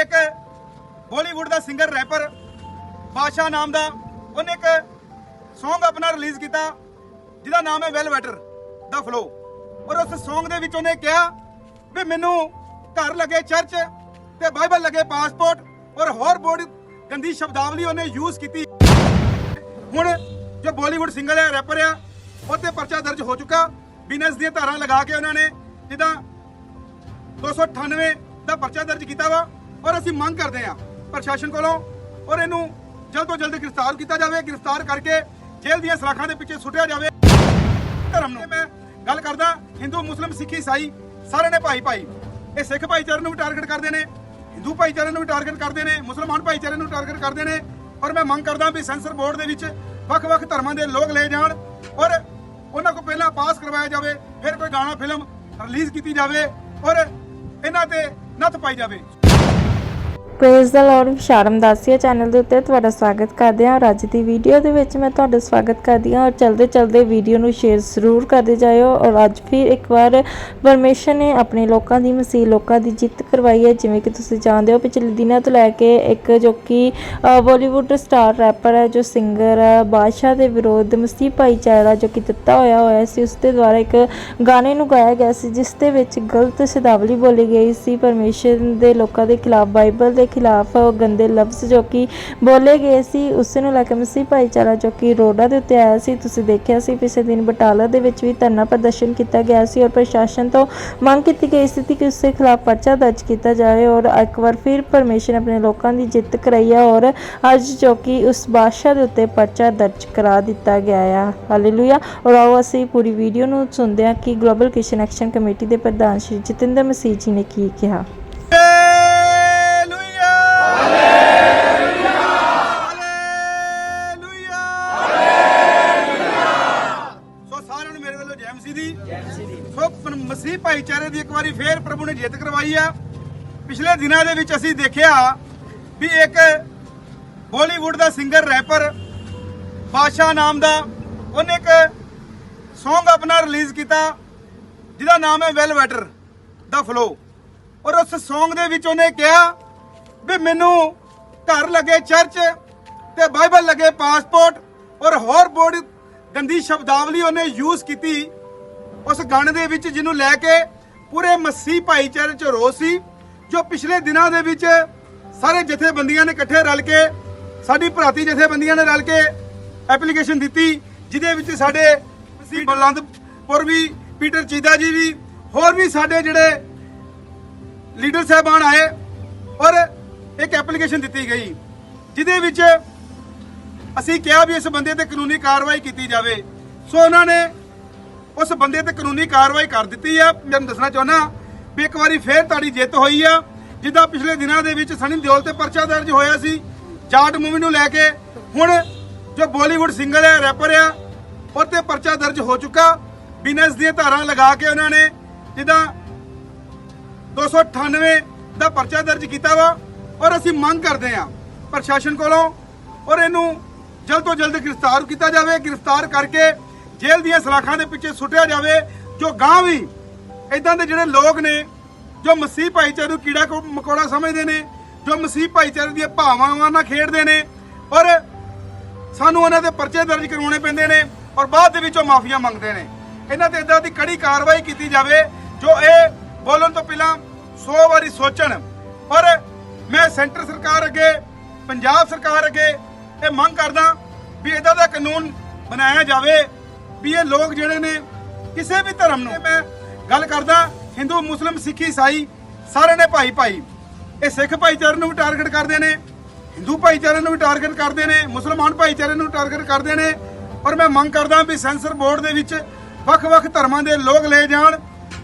ਇੱਕ ਬਾਲੀਵੁੱਡ ਦਾ singer wrapper ਬਾਦਸ਼ਾਹ ਨਾਮ ਦਾ, ਉਹਨੇ ਇੱਕ Song ਆਪਣਾ ਰਿਲੀਜ਼ ਕੀਤਾ, ਜਿਹਦਾ ਨਾਮ ਹੈ ਵੈਲ ਵੈਟਰ ਦਾ ਫਲੋ ਔਰ ਉਸ Song ਦੇ ਵਿੱਚ ਉਹਨੇ ਕਿਹਾ ਵੀ ਮੈਨੂੰ ਘਰ ਲੱਗੇ ਚਰਚ ਤੇ ਬਾਈਬਲ ਲੱਗੇ ਪਾਸਪੋਰਟ ਔਰ ਹੋਰ ਬੋੜੀ ਗੰਦੀ ਸ਼ਬਦਾਵਲੀ ਉਹਨੇ ਯੂਜ਼ ਕੀਤੀ। ਹੁਣ ਜੋ ਬਾਲੀਵੁੱਡ ਸਿੰਗਰ ਹੈ ਰੈਪਰ ਆ ਉਹ ਤੇ ਪਰਚਾ ਦਰਜ ਹੋ ਚੁੱਕਾ। ਬਿਨਸ ਦੀਆਂ ਧਾਰਾਂ ਲਗਾ ਕੇ ਉਹਨਾਂ ਨੇ ਜਿੱਦਾਂ 298 ਦਾ ਪਰਚਾ ਦਰਜ ਕੀਤਾ ਵਾ। ਔਰ ਅਸੀਂ ਮੰਗ ਕਰਦੇ ਹਾਂ ਪ੍ਰਸ਼ਾਸਨ ਕੋਲੋਂ ਔਰ ਇਹਨੂੰ ਜਲਦ ਤੋਂ ਜਲਦ ਗ੍ਰਿਫਤਾਰ ਕੀਤਾ ਜਾਵੇ, ਗ੍ਰਿਫਤਾਰ ਕਰਕੇ ਜੇਲ੍ਹ ਦੀਆਂ ਸਲਾਖਾਂ ਦੇ ਪਿੱਛੇ ਸੁੱਟਿਆ ਜਾਵੇ। ਧਰਮ ਨੂੰ ਮੈਂ ਗੱਲ ਕਰਦਾ, ਹਿੰਦੂ, ਮੁਸਲਮ, ਸਿੱਖ, ਈਸਾਈ ਸਾਰੇ ਨੇ ਭਾਈ ਭਾਈ। ਇਹ ਸਿੱਖ ਭਾਈਚਾਰੇ ਨੂੰ ਵੀ ਟਾਰਗੇਟ ਕਰਦੇ ਨੇ, ਹਿੰਦੂ ਭਾਈਚਾਰੇ ਨੂੰ ਵੀ ਟਾਰਗੇਟ ਕਰਦੇ ਨੇ, ਮੁਸਲਮਾਨ ਭਾਈਚਾਰੇ ਨੂੰ ਟਾਰਗੇਟ ਕਰਦੇ ਨੇ। ਔਰ ਮੈਂ ਮੰਗ ਕਰਦਾ ਵੀ ਸੈਂਸਰ ਬੋਰਡ ਦੇ ਵਿੱਚ ਵੱਖ-ਵੱਖ ਧਰਮਾਂ ਦੇ ਲੋਕ ਲੈ ਜਾਣ ਔਰ ਉਹਨਾਂ ਕੋਲ ਪਹਿਲਾਂ ਪਾਸ ਕਰਵਾਇਆ ਜਾਵੇ, ਫਿਰ ਕੋਈ ਗਾਣਾ ਫਿਲਮ ਰਿਲੀਜ਼ ਕੀਤੀ ਜਾਵੇ ਔਰ ਇਹਨਾਂ ਤੇ ਨੱਥ ਪਾਈ ਜਾਵੇ। Praise the Lord Vishram Dasiya channel ਦੇ ਉੱਤੇ ਤੁਹਾਡਾ ਸਵਾਗਤ ਕਰਦੇ ਹਾਂ। ਔਰ ਅੱਜ ਦੀ ਵੀਡੀਓ ਦੇ ਵਿੱਚ ਮੈਂ ਤੁਹਾਡਾ ਸਵਾਗਤ ਕਰਦੀ ਹਾਂ। ਔਰ ਚਲਦੇ ਚਲਦੇ ਵੀਡੀਓ ਨੂੰ ਸ਼ੇਅਰ ਜ਼ਰੂਰ ਕਰਦੇ ਜਾਇਓ। ਔਰ ਅੱਜ ਫਿਰ ਇੱਕ ਵਾਰ ਪਰਮੇਸ਼ਰ ਨੇ ਆਪਣੇ ਲੋਕਾਂ ਦੀ, ਮਸੀਹ ਲੋਕਾਂ ਦੀ ਜਿੱਤ ਕਰਵਾਈ ਹੈ। ਜਿਵੇਂ ਕਿ ਤੁਸੀਂ ਜਾਣਦੇ ਹੋ, ਪਿਛਲੇ ਦਿਨਾਂ ਤੋਂ ਲੈ ਕੇ ਇੱਕ ਜੋ ਕਿ ਬਾਲੀਵੁੱਡ ਸਟਾਰ ਰੈਪਰ ਹੈ, ਜੋ ਸਿੰਗਰ ਹੈ, ਬਾਦਸ਼ਾਹ ਦੇ ਵਿਰੋਧ, ਮਸੀਹ ਭਾਈਚਾਰਾ ਜੋ ਕਿ ਦਿੱਤਾ ਹੋਇਆ ਹੋਇਆ ਸੀ, ਉਸ ਦੇ ਦੁਆਰਾ ਇੱਕ ਗਾਣੇ ਨੂੰ ਗਾਇਆ ਗਿਆ ਸੀ, ਜਿਸ ਦੇ ਵਿੱਚ ਗਲਤ ਸ਼ਬਦਾਵਲੀ ਬੋਲੀ ਗਈ ਸੀ। ਪਰਮੇਸ਼ਰ ਦੇ ਲੋਕਾਂ ਦੇ ਖਿਲਾਫ ਬਾਈਬਲ ਦੇ ਖਿਲਾਫ ਗੰਦੇ ਲਫ਼ਜ਼ ਜੋ ਕਿ ਬੋਲੇ ਗਏ ਸੀ, ਉਸ ਨੂੰ ਲੈ ਕੇ ਮਸੀਹ ਭਾਈਚਾਰਾ ਜੋ ਕਿ ਰੋਡਾਂ ਦੇ ਉੱਤੇ ਆਇਆ ਸੀ, ਤੁਸੀਂ ਦੇਖਿਆ ਸੀ ਪਿਛਲੇ ਦਿਨ ਬਟਾਲਾ ਦੇ ਵਿੱਚ ਵੀ ਧਰਨਾ ਪ੍ਰਦਰਸ਼ਨ ਕੀਤਾ ਗਿਆ ਸੀ ਔਰ ਪ੍ਰਸ਼ਾਸਨ ਤੋਂ ਮੰਗ ਕੀਤੀ ਗਈ ਸੀ ਕਿ ਉਸ ਦੇ ਖਿਲਾਫ ਪਰਚਾ ਦਰਜ ਕੀਤਾ ਜਾਵੇ ਔਰ ਇੱਕ ਵਾਰ ਫਿਰ ਪਰਮੇਸ਼ਰ ਆਪਣੇ ਲੋਕਾਂ ਦੀ ਜਿੱਤ ਕਰਾਈ ਹੈ ਔਰ ਅੱਜ ਜੋ ਕਿ ਉਸ ਬਾਦਸ਼ਾਹ ਦੇ ਉੱਤੇ ਪਰਚਾ ਦਰਜ ਕਰਾ ਦਿੱਤਾ ਗਿਆ ਹੈ ਹਾਲੇਲੂਇਆ ਔਰ ਆਓ ਅਸੀਂ ਪੂਰੀ ਵੀਡੀਓ ਨੂੰ ਸੁਣਦੇ ਹਾਂ ਕਿ ਗਲੋਬਲ ਕਿਸ਼ਨ ਐਕਸ਼ਨ ਕਮੇਟੀ ਦੇ ਪ੍ਰਧਾਨ ਸ਼੍ਰੀ ਜਤਿੰਦਰ ਮਸੀਹ ਜੀ ਨੇ ਕੀ ਕਿਹਾ। ਪ- ਭਾਈਚਾਰੇ ਦੀ ਇੱਕ ਵਾਰੀ ਫੇਰ ਪ੍ਰਭੂ ਨੇ ਜਿੱਤ ਕਰਵਾਈ ਆ। ਪਿਛਲੇ ਦਿਨਾਂ ਦੇ ਵਿੱਚ ਅਸੀਂ ਦੇਖਿਆ ਵੀ ਇੱਕ ਬਾਲੀਵੁੱਡ ਦਾ ਸਿੰਗਰ ਰੈਪਰ ਬਾਦਸ਼ਾਹ ਨਾਮ ਦਾ ਉਹਨੇ ਇੱਕ Song ਆਪਣਾ ਰਿਲੀਜ਼ ਕੀਤਾ, ਜਿਹਦਾ ਨਾਮ ਹੈ ਵੈਲ ਬੈਟਰ ਦਾ ਫਲੋ ਔਰ ਉਸ Song ਦੇ ਵਿੱਚ ਉਹਨੇ ਕਿਹਾ ਵੀ ਮੈਨੂੰ ਘਰ ਲੱਗੇ ਚਰਚ ਤੇ ਬਾਈਬਲ ਲੱਗੇ ਪਾਸਪੋਰਟ ਔਰ ਹੋਰ ਬੋੜੀ ਗੰਦੀ ਸ਼ਬਦਾਵਲੀ ਉਹਨੇ ਯੂਜ਼ ਕੀਤੀ। ਉਸ ਗਾਣੇ ਦੇ ਵਿੱਚ ਜਿਹਨੂੰ ਲੈ ਕੇ ਪੂਰੇ ਮੱਸੀ ਭਾਈਚਾਰੇ 'ਚ ਰੋਸ ਸੀ, ਜੋ ਪਿਛਲੇ ਦਿਨਾਂ ਦੇ ਵਿੱਚ ਸਾਰੇ ਜਥੇਬੰਦੀਆਂ ਨੇ ਇਕੱਠੇ ਰਲ ਕੇ, ਸਾਡੀ ਭਰਾਤੀ ਜਥੇਬੰਦੀਆਂ ਨੇ ਰਲ ਕੇ ਐਪਲੀਕੇਸ਼ਨ ਦਿੱਤੀ, ਜਿਹਦੇ ਵਿੱਚ ਸਾਡੇ ਮਸੀਹ ਬਲੰਦਪੁਰ ਵੀ, ਪੀਟਰ ਚੀਦਾ ਜੀ ਵੀ, ਹੋਰ ਵੀ ਸਾਡੇ ਜਿਹੜੇ ਲੀਡਰ ਸਾਹਿਬਾਨ ਆਏ ਔਰ ਇੱਕ ਐਪਲੀਕੇਸ਼ਨ ਦਿੱਤੀ ਗਈ, ਜਿਹਦੇ ਵਿੱਚ ਅਸੀਂ ਕਿਹਾ ਵੀ ਇਸ ਬੰਦੇ ਤੇ ਕਾਨੂੰਨੀ ਕਾਰਵਾਈ ਕੀਤੀ ਜਾਵੇ। ਸੋ ਉਹਨਾਂ ਨੇ ਉਸ ਬੰਦੇ ਤੇ ਕਾਨੂੰਨੀ ਕਾਰਵਾਈ ਕਰ ਦਿੱਤੀ ਆ। ਮੈਂ ਦੱਸਣਾ ਚਾਹੁੰਦਾ ਵੀ ਇੱਕ ਵਾਰੀ ਫੇਰ ਤੁਹਾਡੀ ਜਿੱਤ ਹੋਈ ਆ। ਜਿੱਦਾਂ ਪਿਛਲੇ ਦਿਨਾਂ ਦੇ ਵਿੱਚ ਸਨੀ ਦਿਓਲ ਤੇ ਪਰਚਾ ਦਰਜ ਹੋਇਆ ਸੀ, ਜਾਟ ਮੂਵੀ ਨੂੰ ਲੈ ਕੇ। ਹੁਣ ਜੋ ਬਾਲੀਵੁੱਡ ਸਿੰਗਰ ਹੈ ਰੈਪਰ ਆ ਉਹ ਤੇ ਪਰਚਾ ਦਰਜ ਹੋ ਚੁੱਕਾ। ਬਿਨਸ ਦੀਆਂ ਧਾਰਾਂ ਲਗਾ ਕੇ ਉਹਨਾਂ ਨੇ ਜਿੱਦਾਂ 298 ਦਾ ਪਰਚਾ ਦਰਜ ਕੀਤਾ ਵਾ, ਔਰ ਅਸੀਂ ਮੰਗ ਕਰਦੇ ਹਾਂ ਪ੍ਰਸ਼ਾਸਨ ਕੋਲੋਂ, ਔਰ ਇਹਨੂੰ ਜਲਦ ਤੋਂ ਜਲਦ ਗ੍ਰਿਫਤਾਰ ਕੀਤਾ ਜਾਵੇ। ਗ੍ਰਿਫਤਾਰ ਕਰਕੇ ਜੇਲ੍ਹ ਦੀਆਂ ਸਲਾਖਾਂ ਦੇ ਪਿੱਛੇ ਸੁੱਟਿਆ ਜਾਵੇ, ਜੋ ਗਾਂ ਵੀ ਇਦਾਂ ਦੇ ਜਿਹੜੇ ਲੋਕ ਨੇ, ਜੋ ਮਸੀਹ ਭਾਈਚਾਰੇ ਨੂੰ ਕੀੜਾ ਮਕੌੜਾ ਸਮਝਦੇ ਨੇ, ਜੋ ਮਸੀਹ ਭਾਈਚਾਰੇ ਦੀਆਂ ਭਾਵਨਾਵਾਂ ਨਾਲ ਖੇਡਦੇ ਨੇ, ਔਰ ਸਾਨੂੰ ਉਹਨਾਂ ਦੇ ਪਰਚੇ ਦਰਜ ਕਰਵਾਉਣੇ ਪੈਂਦੇ ਨੇ, ਔਰ ਬਾਅਦ ਦੇ ਵਿੱਚ ਉਹ ਮਾਫੀਆ ਮੰਗਦੇ ਨੇ। ਇਹਨਾਂ ਤੇ ਇਦਾਂ ਦੀ ਕੜੀ ਕਾਰਵਾਈ ਕੀਤੀ ਜਾਵੇ, ਜੋ ਇਹ ਬੋਲਣ ਤੋਂ ਪਹਿਲਾਂ 100 ਵਾਰੀ ਸੋਚਣ। ਪਰ ਮੈਂ ਸੈਂਟਰ ਸਰਕਾਰ ਅੱਗੇ, ਪੰਜਾਬ ਸਰਕਾਰ ਅੱਗੇ ਇਹ ਮੰਗ ਕਰਦਾ ਵੀ ਇਦਾਂ ਦਾ ਕਾਨੂੰਨ ਬਣਾਇਆ ਜਾਵੇ ਵੀ ਇਹ ਲੋਕ ਜਿਹੜੇ ਨੇ ਕਿਸੇ ਵੀ ਧਰਮ ਨੂੰ। ਮੈਂ ਗੱਲ ਕਰਦਾ, ਹਿੰਦੂ, ਮੁਸਲਮ, ਸਿੱਖ, ਈਸਾਈ ਸਾਰੇ ਨੇ ਭਾਈ ਭਾਈ। ਇਹ ਸਿੱਖ ਭਾਈਚਾਰੇ ਨੂੰ ਵੀ ਟਾਰਗੇਟ ਕਰਦੇ ਨੇ, ਹਿੰਦੂ ਭਾਈਚਾਰੇ ਨੂੰ ਵੀ ਟਾਰਗੇਟ ਕਰਦੇ ਨੇ, ਮੁਸਲਮਾਨ ਭਾਈਚਾਰੇ ਨੂੰ ਟਾਰਗੇਟ ਕਰਦੇ ਨੇ। ਔਰ ਮੈਂ ਮੰਗ ਕਰਦਾ ਵੀ ਸੈਂਸਰ ਬੋਰਡ ਦੇ ਵਿੱਚ ਵੱਖ-ਵੱਖ ਧਰਮਾਂ ਦੇ ਲੋਕ ਲੈ ਜਾਣ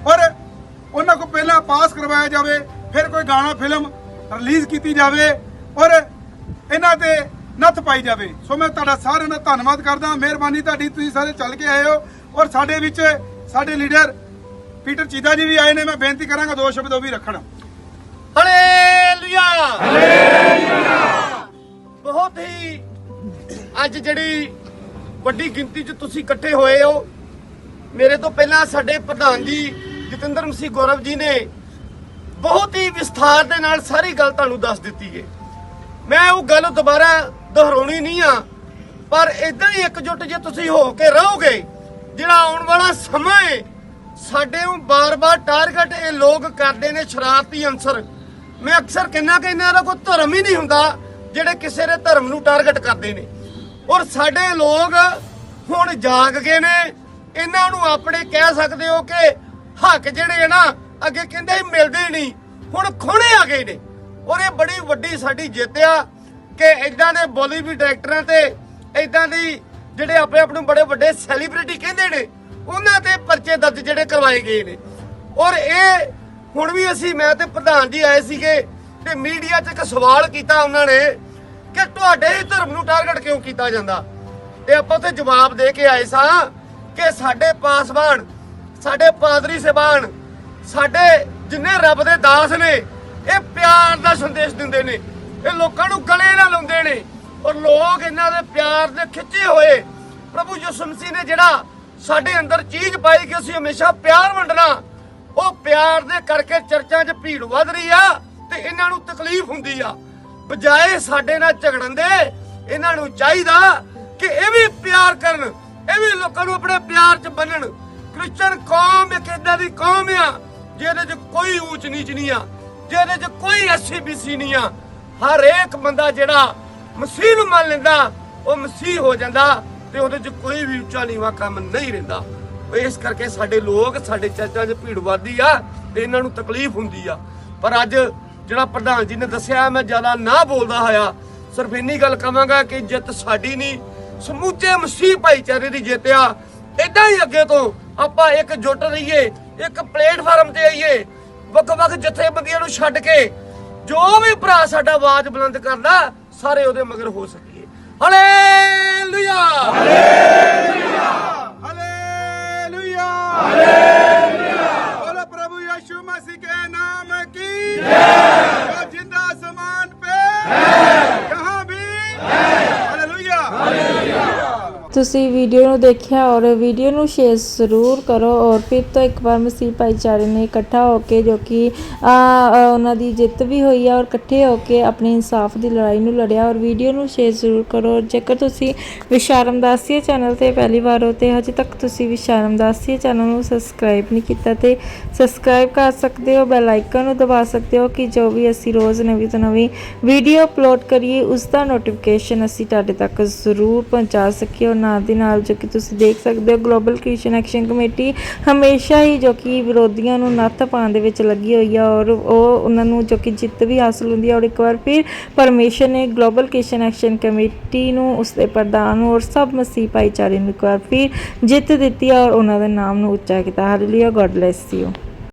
ਔਰ ਉਹਨਾਂ ਕੋਲ ਪਹਿਲਾਂ ਪਾਸ ਕਰਵਾਇਆ ਜਾਵੇ, ਫਿਰ ਕੋਈ ਗਾਣਾ, ਫਿਲਮ ਰਿਲੀਜ਼ ਕੀਤੀ ਜਾਵੇ ਔਰ ਇਹਨਾਂ ਤੇ ਨੱਥ ਪਾਈ ਜਾਵੇ। ਸੋ ਮੈਂ ਤੁਹਾਡਾ ਸਾਰਿਆਂ ਦਾ ਧੰਨਵਾਦ ਕਰਦਾ। ਮਿਹਰਬਾਨੀ ਤੁਹਾਡੀ। ਤੁਸੀਂ ਸਾਰੇ ਚੱਲ ਕੇ ਆਏ ਹੋ ਔਰ ਸਾਡੇ ਵਿੱਚ ਸਾਡੇ ਲੀਡਰ ਪੀਟਰ ਚੀਦਾ ਜੀ ਵੀ ਆਏ ਨੇ। ਮੈਂ ਬੇਨਤੀ ਕਰਾਂਗਾ ਦੋ ਸ਼ਬਦ ਉਹ ਵੀ ਰੱਖਣ। ਹਾਲੇਲੂਇਆ ਬਹੁਤ ਹੀ ਅੱਜ ਜਿਹੜੀ ਵੱਡੀ ਗਿਣਤੀ 'ਚ ਤੁਸੀਂ ਇਕੱਠੇ ਹੋਏ ਹੋ ਮੇਰੇ ਤੋਂ ਪਹਿਲਾਂ ਸਾਡੇ ਪ੍ਰਧਾਨ ਜੀ ਜਤਿੰਦਰ ਮਸੀਹ ਗੌਰਵ ਜੀ ਨੇ ਬਹੁਤ ਹੀ ਵਿਸਥਾਰ ਦੇ ਨਾਲ ਸਾਰੀ ਗੱਲ ਤੁਹਾਨੂੰ ਦੱਸ ਦਿੱਤੀ ਏ ਮੈਂ ਉਹ ਗੱਲ ਦੁਬਾਰਾ ਦੁਹਰਾਉਣੀ ਨਹੀਂ ਆ। ਪਰ ਇਦਾਂ ਹੀ ਇਕਜੁੱਟ ਜੇ ਤੁਸੀਂ ਹੋ ਕੇ ਰਹੋਗੇ, ਜਿਹੜਾ ਆਉਣ ਵਾਲਾ ਸਮਾਂ ਏ, ਸਾਡੇ ਨੂੰ ਬਾਰ-ਬਾਰ ਟਾਰਗੇਟ ਇਹ ਲੋਕ ਕਰਦੇ ਨੇ ਸ਼ਰਾਰਤੀ ਅੰਸਰ ਮੈਂ ਅਕਸਰ ਕਿੰਨਾ ਕਿ ਇਹਨਾਂ ਦਾ ਕੋਈ ਧਰਮ ਹੀ ਨਹੀਂ ਹੁੰਦਾ, ਜਿਹੜੇ ਕਿਸੇ ਦੇ ਧਰਮ ਨੂੰ ਟਾਰਗੇਟ ਕਰਦੇ ਨੇ। ਔਰ ਸਾਡੇ ਲੋਕ ਹੁਣ ਜਾਗ ਗਏ ਨੇ, ਇਹਨਾਂ ਨੂੰ ਆਪਣੇ ਕਹਿ ਸਕਦੇ ਹੋ ਕਿ ਹੱਕ ਜਿਹੜੇ ਆ ਨਾ, ਅੱਗੇ ਕਹਿੰਦੇ ਮਿਲਦੇ ਨਹੀਂ, ਹੁਣ ਖੋਣੇ ਆ ਗਏ ਨੇ। ਔਰ ਇਹ ਬੜੀ ਵੱਡੀ ਸਾਡੀ ਜਿੱਤ ਆ। ਕਿ ਇਦਾਂ ਦੇ ਬੋਲੀਵੁੱਡ ਡਾਇਰੈਕਟਰਾਂ ਤੇ ਇਦਾਂ ਦੀ ਜਿਹੜੇ ਆਪਣੇ ਆਪ ਨੂੰ ਬੜੇ ਵੱਡੇ ਸੈਲੀਬ੍ਰਿਟੀ ਕਹਿੰਦੇ ਨੇ, ਉਹਨਾਂ ਤੇ ਪਰਚੇ ਦਰਜ ਜਿਹੜੇ ਕਰਵਾਏ ਗਏ ਨੇ। ਔਰ ਇਹ ਹੁਣ ਵੀ ਅਸੀਂ, ਮੈਂ ਤੇ ਪ੍ਰਧਾਨ ਜੀ ਆਏ ਸੀਗੇ ਤੇ ਮੀਡੀਆ 'ਚ ਇੱਕ ਸਵਾਲ ਕੀਤਾ ਉਹਨਾਂ ਨੇ ਕਿ ਤੁਹਾਡੇ ਹੀ ਧਰਮ ਨੂੰ ਟਾਰਗੇਟ ਕਿਉਂ ਕੀਤਾ ਜਾਂਦਾ? ਤੇ ਆਪਾਂ ਉੱਥੇ ਜਵਾਬ ਦੇ ਕੇ ਆਏ ਸਾਂ ਕਿ ਸਾਡੇ ਪਾਸਵਾਨ, ਸਾਡੇ ਪਾਦਰੀ ਸਹਿਬਾਨ ਸਾਡੇ ਜਿੰਨੇ ਰੱਬ ਦੇ ਦਾਸ ਨੇ, ਇਹ ਪਿਆਰ ਦਾ ਸੰਦੇਸ਼ ਦਿੰਦੇ ਨੇ। ਇਹ ਲੋਕਾਂ ਨੂੰ ਗਲੇ ਨਾਲ ਲਾਉਂਦੇ ਨੇ। ਔਰ ਲੋਕ ਇਹਨਾਂ ਦੇ ਪਿਆਰ ਦੇ ਖਿੱਚੇ ਹੋਏ। ਪ੍ਰਭੂ ਯਿਸੂ ਮਸੀਹ ਨੇ ਜਿਹੜਾ ਸਾਡੇ ਅੰਦਰ ਚੀਜ਼ ਪਾਈ ਕਿ ਅਸੀਂ ਹਮੇਸ਼ਾ ਪਿਆਰ ਵੰਡਣਾ, ਉਹ ਪਿਆਰ ਦੇ ਕਰਕੇ ਚਰਚਾਂ 'ਚ ਭੀੜ ਵੱਧ ਰਹੀ ਆ ਤੇ ਇਹਨਾਂ ਨੂੰ ਤਕਲੀਫ ਹੁੰਦੀ ਆ। ਬਜਾਏ ਸਾਡੇ ਨਾਲ ਝਗੜਨ ਦੇ, ਇਹਨਾਂ ਨੂੰ ਚਾਹੀਦਾ ਕਿ ਇਹ ਵੀ ਪਿਆਰ ਕਰਨ, ਇਹ ਵੀ ਲੋਕਾਂ ਨੂੰ ਆਪਣੇ ਪਿਆਰ 'ਚ ਬੰਨਣ। ਕ੍ਰਿਸਚਨ ਕੌਮ ਇੱਕ ਏਦਾਂ ਦੀ ਕੌਮ ਆ, ਜਿਹਦੇ 'ਚ ਕੋਈ ਊਚ ਨੀਚ ਨਹੀਂ ਆ, ਜਿਹਦੇ 'ਚ ਕੋਈ ਐਸੀ ਐਸਸੀਬੀਸੀ ਨਹੀਂ ਆ। ਹਰੇਕ ਬੰਦਾ ਜਿਹੜਾ ਮਸੀਹ ਨੂੰ ਮੰਨ ਲੈਂਦਾ, ਉਹ ਮਸੀਹ ਹੋ ਜਾਂਦਾ ਤੇ ਉਹਦੇ 'ਚ ਕੋਈ ਵੀ ਉੱਚਾ ਨੀਵਾਂ ਕੰਮ ਨਹੀਂ ਰਹਿੰਦਾ। ਇਸ ਕਰਕੇ ਸਾਡੇ ਲੋਕ, ਸਾਡੇ ਚਰਚਾਂ 'ਚ ਭੀੜ ਵੱਧਦੀ ਆ ਤੇ ਇਹਨਾਂ ਨੂੰ ਤਕਲੀਫ ਹੁੰਦੀ ਆ। ਪਰ ਅੱਜ ਜਿਹੜਾ ਪ੍ਰਧਾਨ ਜੀ ਨੇ ਦੱਸਿਆ, ਮੈਂ ਜ਼ਿਆਦਾ ਨਾ ਬੋਲਦਾ ਹੋਇਆ, ਸਿਰਫ ਇੰਨੀ ਗੱਲ ਕਵਾਂਗਾ ਕਿ ਜਿੱਤ ਸਾਡੀ ਨਹੀਂ, ਸਮੁੱਚੇ ਮਸੀਹ ਭਾਈਚਾਰੇ ਦੀ ਜਿੱਤ ਆ। ਇਦਾਂ ਹੀ ਅੱਗੇ ਤੋਂ ਆਪਾਂ ਇੱਕ ਜੁਟ ਰਹੀਏ, ਇੱਕ ਪਲੇਟਫਾਰਮ ਤੇ ਆਈਏ, ਵੱਖ-ਵੱਖ ਜਥੇਬੰਦੀਆਂ ਨੂੰ ਛੱਡ ਕੇ ਜੋ ਵੀ ਭਰਾ ਸਾਡਾ ਆਵਾਜ਼ ਬੁਲੰਦ ਕਰਦਾ ਸਾਰੇ ਉਹਦੇ ਮਗਰ ਹੋ ਸਕੀਏ। ਹਾਲੇਲੂਇਆ ਹਾਲੇਲੂਇਆ ਤੁਸੀਂ ਵੀਡੀਓ ਨੂੰ ਦੇਖਿਆ ਔਰ ਵੀਡੀਓ ਨੂੰ ਸ਼ੇਅਰ ਜ਼ਰੂਰ ਕਰੋ ਔਰ ਫਿਰ ਤੋਂ ਇੱਕ ਵਾਰ ਮਸੀਹ ਭਾਈਚਾਰੇ ਨੇ ਇਕੱਠਾ ਹੋ ਕੇ ਜੋ ਕਿ ਉਹਨਾਂ ਦੀ ਜਿੱਤ ਵੀ ਹੋਈ ਹੈ ਔਰ ਇਕੱਠੇ ਹੋ ਕੇ ਆਪਣੇ ਇਨਸਾਫ ਦੀ ਲੜਾਈ ਨੂੰ ਲੜਿਆ ਔਰ ਵੀਡੀਓ ਨੂੰ ਸ਼ੇਅਰ ਜ਼ਰੂਰ ਕਰੋ। ਔਰ ਜੇਕਰ ਤੁਸੀਂ ਵਿਸ਼ਾਰਮ ਦਾਸੀਏ ਚੈਨਲ ਤੇ ਪਹਿਲੀ ਵਾਰ ਹੋ ਤੇ ਹਜੇ ਤੱਕ ਤੁਸੀਂ ਵਿਸ਼ਾਰਮ ਦਾਸੀਏ ਚੈਨਲ ਨੂੰ ਸਬਸਕ੍ਰਾਈਬ ਨਹੀਂ ਕੀਤਾ ਤੇ ਸਬਸਕ੍ਰਾਈਬ ਕਰ ਸਕਦੇ ਹੋ ਬੈਲ ਆਈਕਨ ਨੂੰ ਦਬਾ ਸਕਦੇ ਹੋ ਕਿ ਜੋ ਵੀ ਅਸੀਂ ਰੋਜ਼ ਨਵੀਂ ਤੋਂ ਨਵੀਂ ਵੀਡੀਓ ਅਪਲੋਡ ਕਰੀਏ, ਉਸ ਦਾ ਨੋਟੀਫਿਕੇਸ਼ਨ ਅਸੀਂ ਤੁਹਾਡੇ ਤੱਕ ਜ਼ਰੂਰ ਪਹੁੰਚਾ ਸਕੀਏ ਔਰ ਨਾਲ ਦੀ ਨਾਲ ਜੋ ਕਿ ਤੁਸੀਂ ਦੇਖ ਸਕਦੇ ਹੋ ਗਲੋਬਲ ਕ੍ਰਿਸ਼ਨ ਐਕਸ਼ਨ ਕਮੇਟੀ ਹਮੇਸ਼ਾ ਹੀ ਜੋ ਕਿ ਵਿਰੋਧੀਆਂ ਨੂੰ ਨੱਥ ਪਾਉਣ ਦੇ ਵਿੱਚ ਲੱਗੀ ਹੋਈ ਹੈ ਔਰ ਉਹ ਉਹਨਾਂ ਨੂੰ ਜੋ ਕਿ ਜਿੱਤ ਵੀ ਹਾਸਲ ਹੁੰਦੀ ਹੈ ਔਰ ਇੱਕ ਵਾਰ ਫਿਰ ਪਰਮੇਸ਼ਰ ਨੇ ਗਲੋਬਲ ਕ੍ਰਿਸ਼ਨ ਐਕਸ਼ਨ ਕਮੇਟੀ ਨੂੰ ਉਸ ਦੇ ਪ੍ਰਧਾਨ ਨੂੰ ਔਰ ਸਭ ਮਸੀਹ ਭਾਈਚਾਰੇ ਨੂੰ ਇੱਕ ਵਾਰ ਫਿਰ ਜਿੱਤ ਦਿੱਤੀ ਔਰ ਉਹਨਾਂ ਦੇ ਨਾਮ ਨੂੰ ਉੱਚਾ ਕੀਤਾ। Hallelujah God bless you